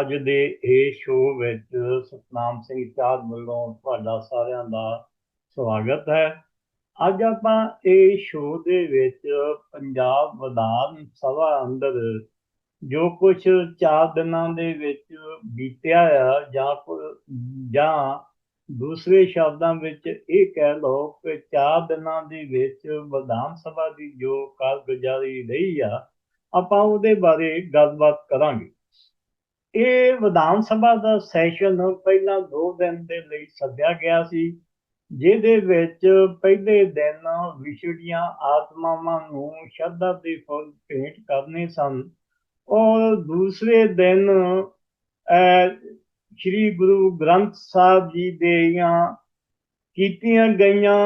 ਅੱਜ ਦੇ ਇਹ ਸ਼ੋਅ ਵਿੱਚ ਸਤਨਾਮ ਸਿੰਘ ਚਾਹਤ ਵੱਲੋਂ ਤੁਹਾਡਾ ਸਾਰਿਆਂ ਦਾ ਸਵਾਗਤ ਹੈ। ਅੱਜ ਆਪਾਂ ਇਹ ਸ਼ੋਅ ਦੇ ਵਿੱਚ ਪੰਜਾਬ ਵਿਧਾਨ ਸਭਾ ਅੰਦਰ ਜੋ ਕੁਝ ਚਾਰ ਦਿਨਾਂ ਦੇ ਵਿੱਚ ਬੀਤਿਆ ਆ ਜਾਂ ਕੋਈ ਜਾਂ ਦੂਸਰੇ ਸ਼ਬਦਾਂ ਵਿੱਚ ਇਹ ਕਹਿ ਲਓ ਕਿ ਚਾਰ ਦਿਨਾਂ ਦੇ ਵਿੱਚ ਵਿਧਾਨ ਸਭਾ ਦੀ ਜੋ ਕਾਰਗੁਜ਼ਾਰੀ ਰਹੀ ਆ, ਆਪਾਂ ਉਹਦੇ ਬਾਰੇ ਗੱਲਬਾਤ ਕਰਾਂਗੇ। ਇਹ ਵਿਧਾਨ ਸਭਾ ਦਾ ਸੈਸ਼ਨ ਪਹਿਲਾਂ 2 ਦਿਨ ਦੇ ਲਈ ਸੱਦਿਆ ਗਿਆ ਸੀ, ਜਿਹਦੇ ਵਿੱਚ ਪਹਿਲੇ ਦਿਨ ਵਿਛੜੀਆਂ ਆਤਮਾਵਾਂ ਨੂੰ ਸ਼ਰਧਾ ਦੇ ਫੁੱਲ ਭੇਂਟ ਕਰਨੇ ਸਨ। ਔਰ ਦੂਸਰੇ ਦਿਨ ਸ੍ਰੀ ਗੁਰੂ ਗ੍ਰੰਥ ਸਾਹਿਬ ਜੀ ਦੀਆਂ ਕੀਤੀਆਂ ਗਈਆਂ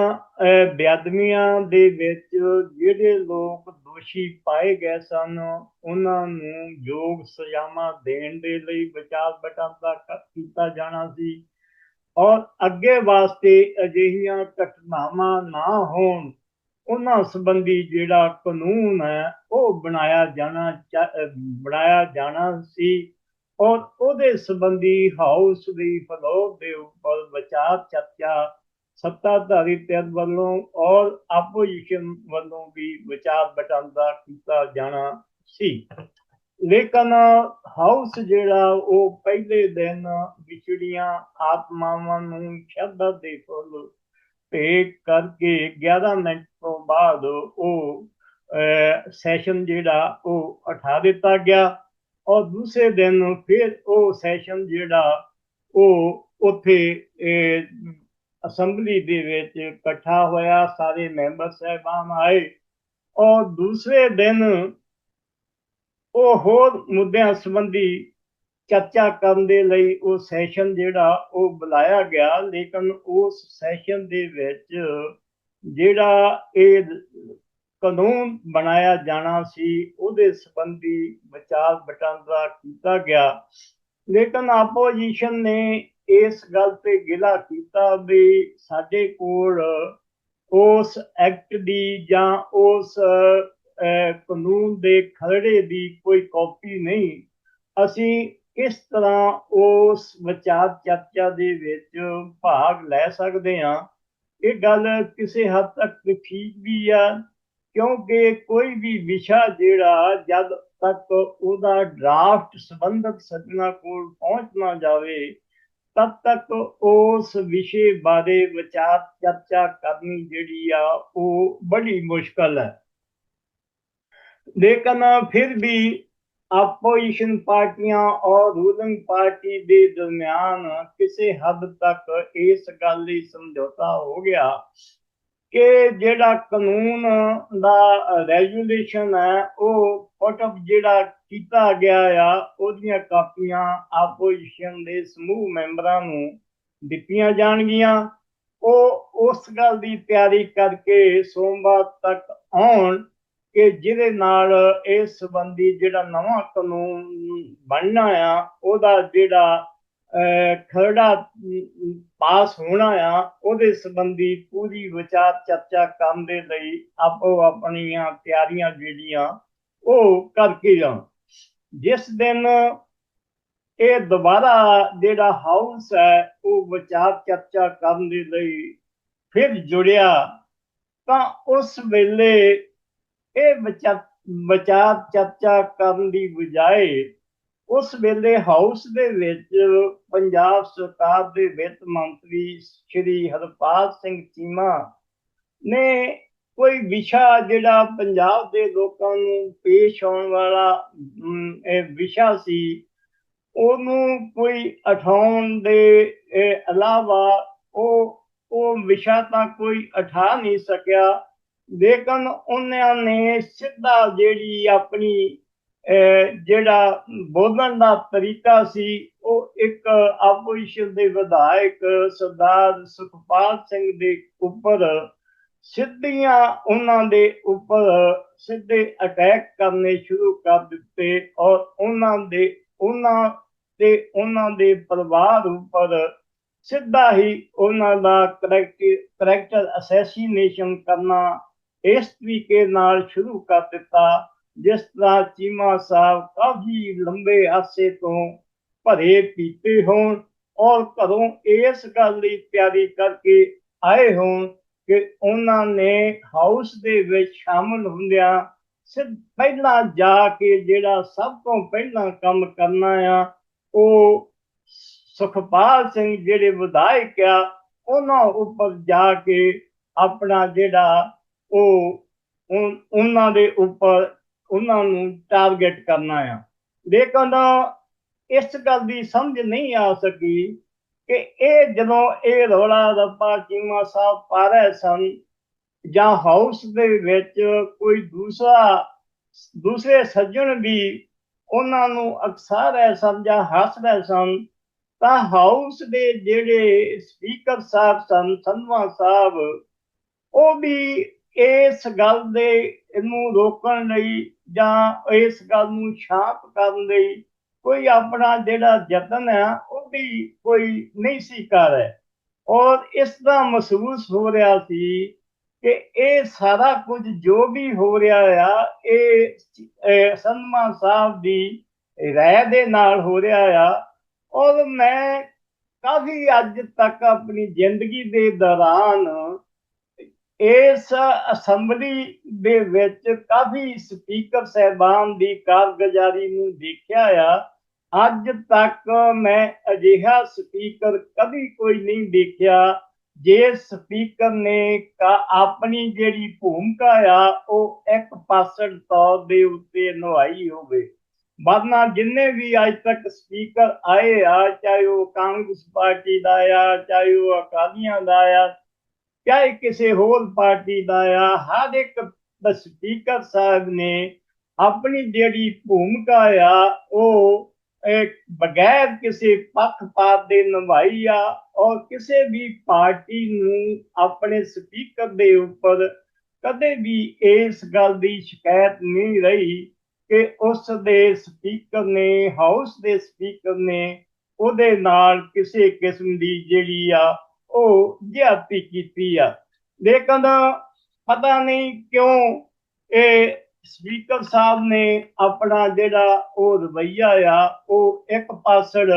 ਬਿਆਦਮੀਆਂ ਦੇ ਵਿੱਚ ਜਿਹੜੇ ਲੋਕ ਦੋਸ਼ੀ ਪਾਏ ਗਏ ਸਨ। ਉਹਨਾਂ ਨੂੰ ਯੋਗ ਸਜ਼ਾਵਾਂ ਦੇਣ ਦੇ ਲਈ ਵਿਚਾਰ ਬਟਾਂਦਾ ਕੀਤਾ ਜਾਣਾ ਸੀ। ਔਰ ਅੱਗੇ ਵਾਸਤੇ ਅਜਿਹੀਆਂ ਘਟਨਾਵਾਂ ਨਾ ਹੋਣ, ਉਹਨਾਂ ਸੰਬੰਧੀ ਜਿਹੜਾ ਕਾਨੂੰਨ ਹੈ, ਉਹ ਬਣਾਇਆ ਜਾਣਾ ਬਣਾਇਆ ਜਾਣਾ ਸੀ। ਔਰ ਉਹਦੇ ਸੰਬੰਧੀ ਹਾਊਸ ਦੀ ਫਲੋਰ ਦੇ ਉੱਪਰ ਵਿਚਾਰ ਚਰਚਾ ਸੱਤਾਧਾਰੀ ਧਿਰ ਵੱਲੋਂ ਔਰ ਆਪੋਜੀਸ਼ਨ ਵੱਲੋਂ ਵੀ ਵਿਚਾਰ ਵਟਾਂਦਰਾ ਕੀਤਾ ਜਾਣਾ ਸੀ। ਲੇਕਿਨ ਹਾਊਸ ਜਿਹੜਾ ਉਹ ਪਹਿਲੇ ਦਿਨ ਵਿਛੜੀਆਂ ਆਤਮਾਵਾਂ ਨੂੰ ਸ਼ਬਦ ਦੇ ਫੁੱਲ ਭੇਟ ਕਰਕੇ 11 ਮਿੰਟ ਤੋਂ ਬਾਅਦ ਉਹ ਸੈਸ਼ਨ ਜਿਹੜਾ ਉਹ ਉਠਾ ਦਿੱਤਾ ਗਿਆ ਔਰ ਦੂਸਰੇ ਦਿਨ ਫਿਰ ਉਹ ਸੈਸ਼ਨ ਜਿਹੜਾ ਉਹ ਉੱਥੇ ਅਸੈਂਬਲੀ ਦੇ ਵਿੱਚ ਇਕੱਠਾ ਹੋਇਆ, ਸਾਰੇ ਮੈਂਬਰ ਸਹਿਬਾਨ ਆਏ। ਔਰ ਦੂਸਰੇ ਦਿਨ ਉਹ ਹੋਰ ਮੁੱਦਿਆਂ ਸੰਬੰਧੀ ਚਰਚਾ ਕਰਨ ਦੇ ਲਈ ਉਹ ਸੈਸ਼ਨ ਜਿਹੜਾ ਉਹ ਬੁਲਾਇਆ ਗਿਆ, ਲੇਕਿਨ ਉਸ ਸੈਸ਼ਨ ਦੇ ਵਿੱਚ ਜਿਹੜਾ ਇਹ ਕਾਨੂੰਨ ਬਣਾਇਆ ਜਾਣਾ ਸੀ, ਉਹਦੇ ਸੰਬੰਧੀ ਵਿਚਾਰ ਵਟਾਂਦਰਾ ਕੀਤਾ ਗਿਆ। ਲੇਕਿਨ ਆਪੋਜੀਸ਼ਨ ਨੇ ਇਸ ਗੱਲ ਤੇ ਗਿਲਾ ਕੀਤਾ ਵੀ ਸਾਡੇ ਕੋਲ ਉਸ ਐਕਟ ਦੀ ਜਾਂ ਉਸ ਕਾਨੂੰਨ ਦੇ ਖਰੜੇ ਦੀ ਕੋਈ ਕਾਪੀ ਨਹੀਂ। ਅਸੀਂ ਇਸ ਤਰ੍ਹਾਂ ਉਸ ਵਿਚਾਰ ਚਰਚਾ ਦੇ ਵਿੱਚ ਭਾਗ ਲੈ ਸਕਦੇ ਹਾਂ। ਇਹ ਗੱਲ ਕਿਸੇ ਹੱਦ ਤੱਕ ਠੀਕ ਵੀ ਆ, ਕਿਉਂਕਿ ਕੋਈ ਵੀ ਵਿਸ਼ਾ ਜਿਹੜਾ ਜਦ ਤੱਕ ਉਹਦਾ ਡਰਾਫਟ ਸੰਬੰਧਤ ਸੱਜਣਾ ਕੋਲ ਪਹੁੰਚ ਨਾ ਜਾਵੇ ਤਦ ਤੱਕ ਉਸ ਵਿਸ਼ੇ ਬਾਰੇ ਵਿਚਾਰ ਚਰਚਾ ਕਰਨੀ ਜਿਹੜੀ ਆ, ਉਹ ਬੜੀ ਮੁਸ਼ਕਲ ਹੈ। ਲੇਕਿਨ ਫਿਰ ਵੀ ਆਪੋਜੀਸ਼ਨ ਪਾਰਟੀਆਂ ਔਰ ਰੂਲਿੰਗ ਪਾਰਟੀ ਦੇ ਦਰਮਿਆਨ ਕਿਸੇ ਹੱਦ ਤੱਕ ਇਸ ਗੱਲ ਲਈ ਸਮਝੌਤਾ ਹੋ ਗਿਆ ਕਿ ਜਿਹੜਾ ਕਾਨੂੰਨ ਦਾ ਰੈਗੂਲੇਸ਼ਨ ਹੈ, ਉਹ ਫੋਟੋ ਜਿਹੜਾ ਕੀਤਾ ਗਿਆ ਆ, ਉਹਦੀਆਂ ਕਾਪੀਆਂ ਆਪੋਜੀਸ਼ਨ ਦੇ ਸਮੂਹ ਮੈਂਬਰਾਂ ਨੂੰ ਦਿੱਤੀਆਂ ਜਾਣਗੀਆਂ। ਉਹ ਉਸ ਗੱਲ ਦੀ ਤਿਆਰੀ ਕਰਕੇ ਸੋਮਵਾਰ ਤੱਕ ਆਉਣ ਕਿ ਜਿਹਦੇ ਨਾਲ ਇਸ ਸੰਬੰਧੀ ਜਿਹੜਾ ਨਵਾਂ ਕਾਨੂੰਨ ਬਣਨਾ ਆ, ਉਹਦਾ ਜਿਹੜਾ ਖਰੜਾ ਪਾਸ ਹੋਣਾ ਆ, ਉਹਦੇ ਸੰਬੰਧੀ ਪੂਰੀ ਵਿਚਾਰ ਚਰਚਾ ਕਰਨ ਦੇ ਲਈ ਆਪੋ ਆਪਣੀਆਂ ਤਿਆਰੀਆਂ ਜਿਹੜੀਆਂ ਉਹ ਕਰਕੇ ਜਾਣ। ਜਿਸ ਦਿਨ ਇਹ ਦੁਬਾਰਾ ਜਿਹੜਾ ਹਾਊਸ ਹੈ, ਉਹ ਵਿਚਾਰ ਚਰਚਾ ਕਰਨ ਦੇ ਲਈ ਫਿਰ ਜੁੜਿਆ, ਤਾਂ ਉਸ ਵੇਲੇ ਇਹ ਵਿਚਾਰ ਚਰਚਾ ਕਰਨ ਦੀ ਬਜਾਏ ਉਸ ਵੇਲੇ ਹਾਊਸ ਦੇ ਵਿੱਚ ਪੰਜਾਬ ਸਰਕਾਰ ਦੇ ਵਿੱਤ ਮੰਤਰੀ ਸ਼੍ਰੀ ਹਰਪਾਲ ਸਿੰਘ ਚੀਮਾ ਨੇ ਕੋਈ ਵਿਸ਼ਾ ਜਿਹੜਾ ਪੰਜਾਬ ਦੇ ਲੋਕਾਂ ਨੂੰ ਪੇਸ਼ ਆਉਣ ਵਾਲਾ ਇਹ ਵਿਸ਼ਾ ਸੀ, ਉਹਨੂੰ ਕੋਈ ਉਠਾਉਣ ਦੇ ਇਲਾਵਾ ਉਹ ਉਹ ਵਿਸ਼ਾ ਤਾਂ ਕੋਈ ਉਠਾ ਨਹੀਂ ਸਕਿਆ, ਲੇਕਿਨ ਉਹਨਾਂ ਨੇ ਸਿੱਧਾ ਜਿਹੜੀ ਆਪਣੀ ਜਿਹੜਾ ਬੋਲਣ ਦਾ ਤਰੀਕਾ ਸੀ, ਉਹ ਇੱਕ ਆਪੋਜੀਸ਼ਨ ਦੇ ਵਿਧਾਇਕ ਸਰਦਾਰ ਸੁਖਪਾਲ ਸਿੰਘ ਦੇ ਉੱਪਰ ਸਿੱਧੀਆਂ ਉਹਨਾਂ ਦੇ ਉੱਪਰ ਸਿੱਧੇ ਅਟੈਕ ਕਰਨੇ ਸ਼ੁਰੂ ਕਰ ਦਿੱਤੇ ਔਰ ਉਹਨਾਂ ਦੇ, ਉਹਨਾਂ ਤੇ ਉਹਨਾਂ ਦੇ ਪਰਿਵਾਰ ਉੱਪਰ ਸਿੱਧਾ ਹੀ ਉਹਨਾਂ ਦਾ ਕਰੈਕਟਰ ਅਸੈਸੀਨੇਸ਼ਨ ਕਰਨਾ ਇਸ ਤਰੀਕੇ ਨਾਲ ਸ਼ੁਰੂ ਕਰ ਦਿੱਤਾ, ਜਿਸ ਤਰ੍ਹਾਂ ਚੀਮਾ ਸਾਹਿਬ ਕਾਫੀ ਲੰਬੇ ਅਰਸੇ ਤੋਂ ਭਰੇ ਪੀਤੇ ਹੋਣ ਔਰ ਘਰੋਂ ਇਸ ਗੱਲ ਦੀ ਤਿਆਰੀ ਕਰਕੇ ਆਏ ਹੋਣ ਕਿ ਉਹਨਾਂ ਨੇ ਹਾਊਸ ਦੇ ਵਿੱਚ ਸ਼ਾਮਲ ਹੁੰਦਿਆਂ ਸਿਰ ਪਹਿਲਾਂ ਜਾ ਕੇ ਜਿਹੜਾ ਸਭ ਤੋਂ ਪਹਿਲਾਂ ਕੰਮ ਕਰਨਾ ਆ, ਉਹ ਸੁਖਪਾਲ ਸਿੰਘ ਜਿਹੜੇ ਵਿਧਾਇਕ ਆ, ਉਹਨਾਂ ਉੱਪਰ ਜਾ ਕੇ ਆਪਣਾ ਜਿਹੜਾ ਉਹ ਉਹਨਾਂ ਦੇ ਉੱਪਰ ਉਹਨਾਂ ਨੂੰ ਟਾਰਗੇਟ ਕਰਨਾ ਆ। ਲੇਕਿਨ ਇਸ ਗੱਲ ਦੀ ਸਮਝ ਨਹੀਂ ਆ ਸਕੀ ਕਿ ਇਹ ਜਦੋਂ ਇਹ ਰੋਲਾ ਰੱਪਾ ਚੀਮਾ ਸਾਹਿਬ ਪਾ ਰਹੇ ਸਨ ਜਾਂ ਹਾਊਸ ਦੇ ਵਿੱਚ ਕੋਈ ਦੂਸਰਾ, ਦੂਸਰੇ ਸੱਜਣ ਵੀ ਉਹਨਾਂ ਨੂੰ ਅਕਸਰ ਐ ਸਮਝਾ ਹੱਸ ਰਹੇ ਸਨ, ਤਾਂ ਹਾਊਸ ਦੇ ਜਿਹੜੇ ਸਪੀਕਰ ਸਾਹਿਬ ਸਨ, ਸੰਧਵਾ ਸਾਹਿਬ, ਉਹ ਵੀ ਇਸ ਗੱਲ ਦੇ ਇਹਨੂੰ ਰੋਕਣ ਲਈ ਜਾਂ ਇਸ ਗੱਲ ਨੂੰ ਸ਼ਾਂਤ ਕਰਨ ਲਈ ਕੋਈ ਆਪਣਾ ਜਿਹੜਾ ਯਤਨ ਹੈ ਵੀ ਕੋਈ ਨਹੀਂ ਸੀ ਕਰ ਰਿਹਾ। ਔਰ ਇਸ ਦਾ ਮਹਿਸੂਸ ਹੋ ਰਿਹਾ ਸੀ ਕਿ ਇਹ ਸਾਰਾ ਕੁਝ ਜੋ ਵੀ ਹੋ ਰਿਹਾ ਆ, ਇਹ ਸੰਮਾ ਸਾਹਿਬ ਦੀ ਰਾਇ ਦੇ ਨਾਲ ਹੋ ਰਿਹਾ ਆ। ਔਰ ਮੈਂ ਕਾਫੀ ਅੱਜ ਤੱਕ ਆਪਣੀ ਜ਼ਿੰਦਗੀ ਦੇ ਦੌਰਾਨ ਇਸ ਅਸੈਂਬਲੀ ਦੇ ਵਿੱਚ ਕਾਫੀ ਸਪੀਕਰ ਸਹਿਬਾਨ ਦੀ ਕਾਰਗੁਜ਼ਾਰੀ ਨੂੰ ਦੇਖਿਆ ਆ। ਅੱਜ ਤੱਕ ਮੈਂ ਅਜਿਹਾ ਸਪੀਕਰ ਕਦੀ ਕੋਈ ਨਹੀਂ ਦੇਖਿਆ। ਜੇ ਸਪੀਕਰ ਨੇ ਆਪਣੀ ਜਿਹੜੀ ਭੂਮਿਕਾ ਆ, ਉਹ ਇੱਕ ਪਾਸੜ ਤੌਰ ਦੇ ਉੱਤੇ ਨਿਭਾਈ ਹੋਵੇ। ਵਰਨਾ ਜਿੰਨੇ ਵੀ ਅੱਜ ਤੱਕ ਸਪੀਕਰ ਆਏ ਆ, ਚਾਹੇ ਉਹ ਕਾਂਗਰਸ ਪਾਰਟੀ ਦਾ ਆ, ਚਾਹੇ ਉਹ ਅਕਾਲੀਆਂ ਦਾ ਆ, ਚਾਹੇ ਕਿਸੇ ਹੋਰ ਪਾਰਟੀ ਦਾ ਆ, ਹਰ ਇੱਕ ਸਪੀਕਰ ਸਾਹਿਬ ਨੇ ਆਪਣੀ ਜਿਹੜੀ ਭੂਮਿਕਾ ਆ, ਉਹ ਬਗੈਰ ਕਿਸੇ ਪੱਖਪਾਤ ਦੇ ਨਿਭਾਈ ਆ ਔਰ ਕਿਸੇ ਵੀ ਪਾਰਟੀ ਨੂੰ ਆਪਣੇ ਸਪੀਕਰ ਦੇ ਉੱਪਰ ਕਦੇ ਵੀ ਇਸ ਗੱਲ ਦੀ ਸ਼ਿਕਾਇਤ ਨਹੀਂ ਰਹੀ ਕਿ ਉਸ ਦੇ ਸਪੀਕਰ ਨੇ, ਹਾਊਸ ਦੇ ਸਪੀਕਰ ਨੇ ਉਹਦੇ ਨਾਲ ਕਿਸੇ ਕਿਸਮ ਦੀ ਜਿਹੜੀ ਆ ਉਹ ਜਿਆਤੀ ਕੀਤੀ ਆ। ਲੇਕਿਨ ਪਤਾ ਨਹੀਂ ਕਿਉਂ ਇਹ ਸਪੀਕਰ ਸਾਹਿਬ ਨੇ ਆਪਣਾ ਜਿਹੜਾ ਉਹ ਰਵਈਆ ਆ, ਉਹ ਇੱਕ ਪਾਸੜ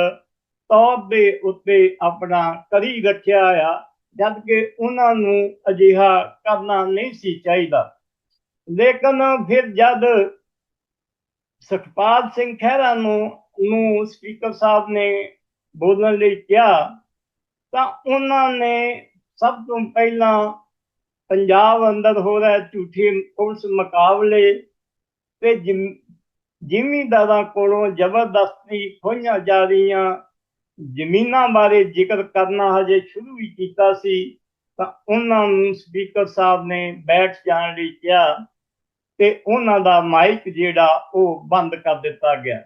ਤੌਰ ਉੱਤੇ ਆਪਣਾ ਕਰੀ ਰੱਖਿਆ ਆ ਜਦ ਕਿ ਉਹਨਾਂ ਨੂੰ ਅਜਿਹਾ ਕਰਨਾ ਨਹੀਂ ਸੀ ਚਾਹੀਦਾ। ਲੇਕਿਨ ਫਿਰ ਜਦ ਸੁਖਪਾਲ ਸਿੰਘ ਖਹਿਰਾ ਨੂੰ ਨੂੰ ਸਪੀਕਰ ਸਾਹਿਬ ਨੇ ਬੋਲਣ ਲਈ ਕਿਹਾ, ਤਾਂ ਉਹਨਾਂ ਨੇ ਸਭ ਤੋਂ ਪਹਿਲਾਂ ਪੰਜਾਬ ਅੰਦਰ ਹੋ ਰਿਹਾ ਝੂਠੇ ਪੁਲਿਸ ਮੁਕਾਬਲੇ ਤੇ ਜ਼ਿਮੀਂਦਾਰਾਂ ਕੋਲੋਂ ਜ਼ਬਰਦਸਤੀ ਖੋਈਆਂ ਜਾ ਰਹੀਆਂ। ਜ਼ਮੀਨਾਂ ਬਾਰੇ ਜ਼ਿਕਰ ਕਰਨਾ ਹਜੇ ਸ਼ੁਰੂ ਹੀ ਕੀਤਾ ਸੀ, ਤਾਂ ਉਹਨਾਂ ਨੂੰ ਸਪੀਕਰ ਸਾਹਿਬ ਨੇ ਬੈਠ ਜਾਣ ਲਈ ਕਿਹਾ ਤੇ ਉਹਨਾਂ ਦਾ ਮਾਈਕ ਜਿਹੜਾ ਉਹ ਬੰਦ ਕਰ ਦਿੱਤਾ ਗਿਆ।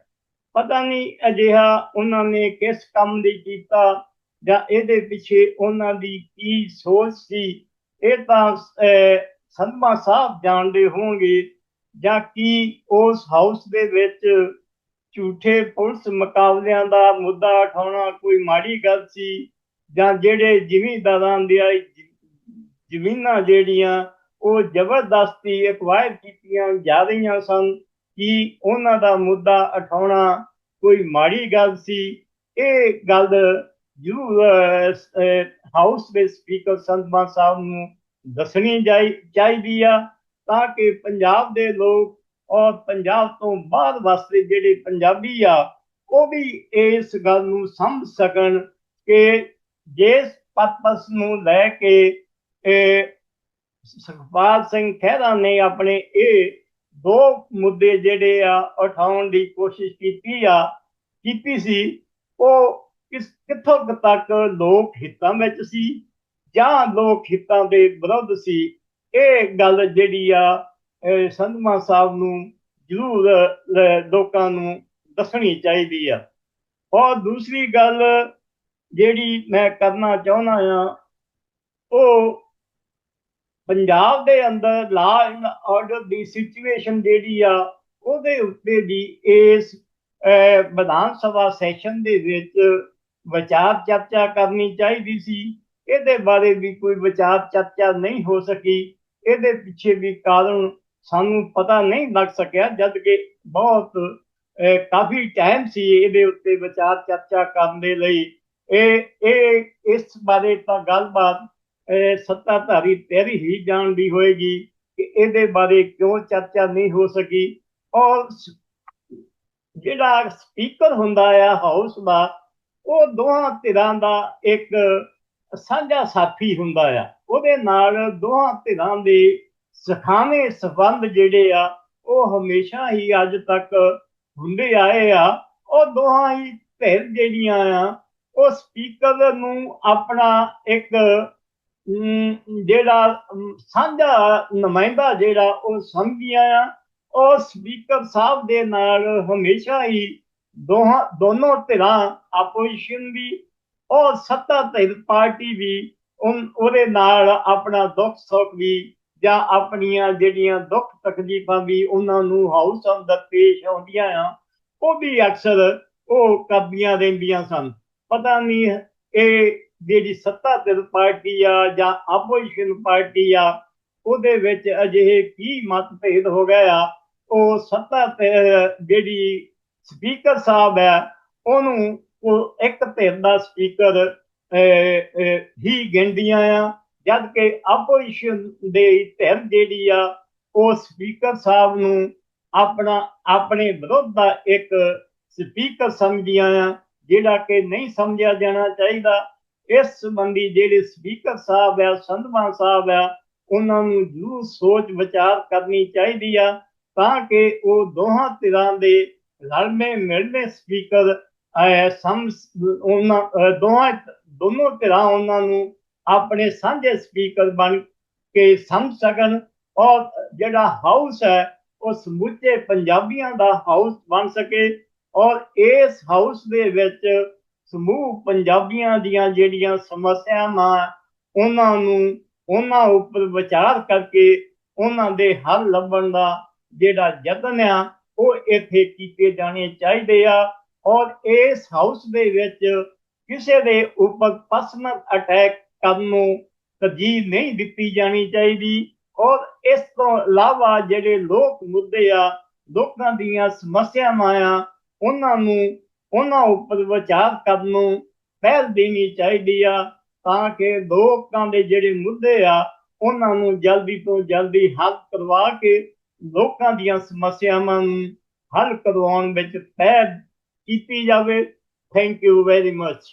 ਪਤਾ ਨਹੀਂ ਅਜਿਹਾ ਉਹਨਾਂ ਨੇ ਕਿਸ ਕੰਮ ਦੀ ਕੀਤਾ ਜਾਂ ਇਹਦੇ ਪਿੱਛੇ ਉਹਨਾਂ ਦੀ ਕੀ ਸੋਚ ਸੀ। ਇਹ ਤਾਂ ਸੰਧਮਾ ਸਾਹਿਬ ਜਾਣਦੇ ਹੋਣਗੇ ਜਾਂ ਕੀ ਉਸ ਹਾਊਸ ਦੇ ਵਿੱਚ ਝੂਠੇ ਪੁਲਿਸ ਮੁਕਾਬਲਿਆਂ ਦਾ ਮੁੱਦਾ ਉਠਾਉਣਾ ਕੋਈ ਮਾੜੀ ਗੱਲ ਸੀ? ਜਾਂ ਜਿਹੜੇ ਜ਼ਿਮੀਂਦਾਰਾਂ ਦੀਆਂ ਜ਼ਮੀਨਾਂ ਜਿਹੜੀਆਂ ਉਹ ਜ਼ਬਰਦਸਤੀ ਐਕਵਾਇਰ ਕੀਤੀਆਂ ਜਾ ਰਹੀਆਂ ਸਨ, ਕਿ ਉਹਨਾਂ ਦਾ ਮੁੱਦਾ ਉਠਾਉਣਾ ਕੋਈ ਮਾੜੀ ਗੱਲ ਸੀ? ਇਹ ਗੱਲ ਜ਼ਰੂਰ ਹਾਊਸ ਦੇ ਸਪੀਕਰ ਸੰਧਮਾ ਸਾਹਿਬ ਨੂੰ ਦੱਸਣੀ ਚਾਹੀਦੀ ਆ ਤਾਂ ਕਿ ਪੰਜਾਬ ਦੇ ਲੋਕ ਔਰ ਪੰਜਾਬ ਤੋਂ ਬਾਹਰ ਵਸਦੇ ਜਿਹੜੇ ਪੰਜਾਬੀ ਆ, ਉਹ ਵੀ ਇਸ ਗੱਲ ਨੂੰ ਸਮਝ ਸਕਣ ਕਿ ਜਿਸ ਪਰਪਸ ਨੂੰ ਲੈ ਕੇ ਇਹ ਸੁਖਪਾਲ ਸਿੰਘ ਖਹਿਰਾ ਨੇ ਆਪਣੇ ਇਹ ਦੋ ਮੁੱਦੇ ਜਿਹੜੇ ਆ ਉਠਾਉਣ ਦੀ ਕੋਸ਼ਿਸ਼ ਕੀਤੀ ਆ, ਕੀਤੀ ਸੀ, ਉਹ ਕਿਸ ਕਿੱਥੋਂ ਤੱਕ ਲੋਕ ਹਿੱਤਾਂ ਵਿੱਚ ਸੀ ਜਾਂ ਲੋਕ ਹਿੱਤਾਂ ਦੇ ਵਿਰੁੱਧ ਸੀ? ਇਹ ਗੱਲ ਜਿਹੜੀ ਆ ਸੰਧਮਾ ਸਾਹਿਬ ਨੂੰ ਜ਼ਰੂਰ ਲੋਕਾਂ ਨੂੰ ਦੱਸਣੀ ਚਾਹੀਦੀ ਆ। ਔਰ ਦੂਸਰੀ ਗੱਲ ਜਿਹੜੀ ਮੈਂ ਕਰਨਾ ਚਾਹੁੰਦਾ ਆ, ਉਹ ਪੰਜਾਬ ਦੇ ਅੰਦਰ law and order the situation ਜਿਹੜੀ ਆ, ਉਹਦੇ ਉੱਤੇ ਵੀ ਇਸ ਵਿਧਾਨ ਸਭਾ ਸੈਸ਼ਨ ਦੇ ਵਿੱਚ ਵਿਚਾਰ ਚਰਚਾ ਕਰਨੀ ਚਾਹੀਦੀ ਸੀ। ਇਹਦੇ ਬਾਰੇ ਵੀ ਕੋਈ ਵਿਚਾਰ ਚਰਚਾ ਨਹੀਂ ਹੋ ਸਕੀ। ਇਹਦੇ ਪਿੱਛੇ ਵੀ ਕਾਰਨ ਸਾਨੂੰ ਪਤਾ ਨਹੀਂ ਲੱਗ ਸਕਿਆ ਜਦ ਕਿ ਬਹੁਤ ਕਾਫੀ ਟਾਈਮ ਸੀ ਇਹਦੇ ਉੱਤੇ ਵਿਚਾਰ ਚਰਚਾ ਕਰਨ ਦੇ ਲਈ। ਇਹ ਇਹ, ਇਸ ਬਾਰੇ ਤਾਂ ਗੱਲਬਾਤ ਸੱਤਾਧਾਰੀ ਤੇਰੀ ਹੀ ਜਾਣਦੀ ਹੋਏਗੀ ਕਿ ਇਹਦੇ ਬਾਰੇ ਕਿਉਂ ਚਰਚਾ ਨਹੀਂ ਹੋ ਸਕੀ। ਔਰ ਜਿਹੜਾ ਸਪੀਕਰ ਹੁੰਦਾ ਆ ਹਾਊਸ ਦਾ ਉਹ ਦੋਹਾਂ ਧਿਰਾਂ ਦਾ ਇੱਕ ਸਾਂਝਾ ਸਾਥੀ ਹੁੰਦਾ ਆ। ਉਹਦੇ ਨਾਲ ਦੋਹਾਂ ਧਿਰਾਂ ਦੇ ਸਖਾਵੇਂ ਸਬੰਧ ਜਿਹੜੇ ਆ, ਉਹ ਹਮੇਸ਼ਾ ਹੀ ਅੱਜ ਤੱਕ ਹੁੰਦੇ ਆਏ ਆ। ਉਹ ਦੋਹਾਂ ਹੀ ਧਿਰ ਜਿਹੜੀਆਂ ਆ, ਉਹ ਸਪੀਕਰ ਨੂੰ ਆਪਣਾ ਇੱਕ ਜਿਹੜਾ ਸਾਂਝਾ ਨੁਮਾਇੰਦਾ ਜਿਹੜਾ ਉਹ ਸਮਝੀਆਂ ਆ, ਉਹ ਸਪੀਕਰ ਸਾਹਿਬ ਦੇ ਨਾਲ ਹਮੇਸ਼ਾ ਹੀ ਦੋਹਾਂ, ਦੋਨੋਂ ਧਿਰਾਂ ਆਪੋਜੀਸ਼ਨ ਵੀ ਔਰ ਸੱਤਾ ਧਿਰ ਪਾਰਟੀ ਵੀ ਉਹਦੇ ਨਾਲ ਆਪਣਾ ਦੁੱਖ ਸੁੱਖ ਵੀ ਜਾਂ ਆਪਣੀਆਂ ਜਿਹੜੀਆਂ ਦੁੱਖ ਤਕਲੀਫਾਂ ਵੀ ਉਹਨਾਂ ਨੂੰ ਹਾਊਸ ਅੰਦਰ ਪੇਸ਼ ਆਉਂਦੀਆਂ ਆ, ਉਹ ਵੀ ਅਕਸਰ ਉਹ ਕਰਦੀਆਂ ਰਹਿੰਦੀਆਂ ਸਨ। ਪਤਾ ਨਹੀਂ ਇਹ ਜਿਹੜੀ ਸੱਤਾ ਧਿਰ ਪਾਰਟੀ ਆ ਜਾਂ ਆਪੋਜੀਸ਼ਨ ਪਾਰਟੀ ਆ, ਉਹਦੇ ਵਿੱਚ ਅਜਿਹੇ ਕੀ ਮਤਭੇਦ ਹੋ ਗਿਆ ਆ, ਉਹ ਸੱਤਾ ਧਿਰ ਜਿਹੜੀ ਸਪੀਕਰ ਸਾਹਿਬ ਹੈ, ਉਹਨੂੰ ਉਹ ਇੱਕ ਧਿਰ ਦਾ ਸਪੀਕਰ ਹੀ ਗਿਣਦੀਆਂ ਆ। ਜਦ ਕਿ ਆਪੋਜੀਸ਼ਨ ਦੇ ਧਿਰ ਜਿਹੜੀ ਆ, ਉਹ ਸਪੀਕਰ ਸਾਹਿਬ ਨੂੰ ਆਪਣਾ, ਆਪਣੇ ਵਿਰੋਧ ਦਾ ਇੱਕ ਸਪੀਕਰ ਸਮਝਦੀਆਂ ਆ, ਜਿਹੜਾ ਕਿ ਨਹੀਂ ਸਮਝਿਆ ਜਾਣਾ ਚਾਹੀਦਾ। ਇਸ ਸੰਬੰਧੀ ਜਿਹੜੇ ਸਪੀਕਰ ਸਾਹਿਬ ਆ ਸੰਧਵਾ ਸਾਹਿਬ ਆ, ਉਹਨਾਂ ਨੂੰ ਜ਼ਰੂਰ ਸੋਚ ਵਿਚਾਰ ਕਰਨੀ ਚਾਹੀਦੀ ਆ, ਤਾਂ ਕਿ ਉਹ ਦੋਹਾਂ ਧਿਰਾਂ ਦੇ ਰਲਵੇਂ ਮਿਲਵੇਂ ਸਪੀਕਰ ਅਹ, ਸਮ ਉਹਨਾਂ ਦੋਹਾਂ ਦੋਨੋਂ ਧਿਰਾਂ ਉਹਨਾਂ ਨੂੰ ਆਪਣੇ ਸਾਂਝੇ ਸਪੀਕਰ ਬਣ ਕੇ ਸਮਝ ਸਕਣ। ਔਰ ਜਿਹੜਾ ਹਾਊਸ ਹੈ ਉਹ ਸਮੁੱਚੇ ਪੰਜਾਬੀਆਂ ਦਾ ਹਾਊਸ ਬਣ ਸਕੇ। ਔਰ ਇਸ ਹਾਊਸ ਦੇ ਵਿੱਚ ਸਮੂਹ ਪੰਜਾਬੀਆਂ ਦੀਆਂ ਜਿਹੜੀਆਂ ਸਮੱਸਿਆਵਾਂ ਉਹਨਾਂ ਨੂੰ ਉਹਨਾਂ ਉੱਪਰ ਵਿਚਾਰ ਕਰਕੇ ਉਹਨਾਂ ਦੇ ਹੱਲ ਲੱਭਣ ਦਾ ਜਿਹੜਾ ਯਤਨ ਆ ਉਹ ਇੱਥੇ ਕੀਤੇ ਜਾਣੇ ਚਾਹੀਦੇ ਆ। ਔਰ ਇਸ ਹਾਊਸ ਦੇ ਵਿੱਚ ਕਿਸੇ ਦੇ ਉੱਪਰ ਪਰਸਨਲ ਅਟੈਕ ਕਰਨ ਨੂੰ ਤਰਜੀਹ ਨਹੀਂ ਦਿੱਤੀ ਜਾਣੀ ਚਾਹੀਦੀ। ਔਰ ਇਸ ਤੋਂ ਇਲਾਵਾ ਜਿਹੜੇ ਲੋਕ ਮੁੱਦੇ ਆ, ਲੋਕਾਂ ਦੀਆਂ ਸਮੱਸਿਆਵਾਂ ਆ, ਉਹਨਾਂ ਨੂੰ ਉਹਨਾਂ ਉੱਪਰ ਵਿਚਾਰ ਕਰਨ ਨੂੰ ਪਹਿਲ ਦੇਣੀ ਚਾਹੀਦੀ ਆ ਤਾਂ ਕਿ ਲੋਕਾਂ ਦੇ ਜਿਹੜੇ ਮੁੱਦੇ ਆ, ਉਹਨਾਂ ਨੂੰ ਜਲਦੀ ਤੋਂ ਜਲਦੀ ਹੱਲ ਕਰਵਾ ਕੇ ਲੋਕਾਂ ਦੀਆਂ ਸਮੱਸਿਆਵਾਂ ਨੂੰ ਹੱਲ ਕਰਵਾਉਣ ਵਿੱਚ ਪਹਿਲ ਕੀਤੀ ਜਾਵੇ। Thank you very much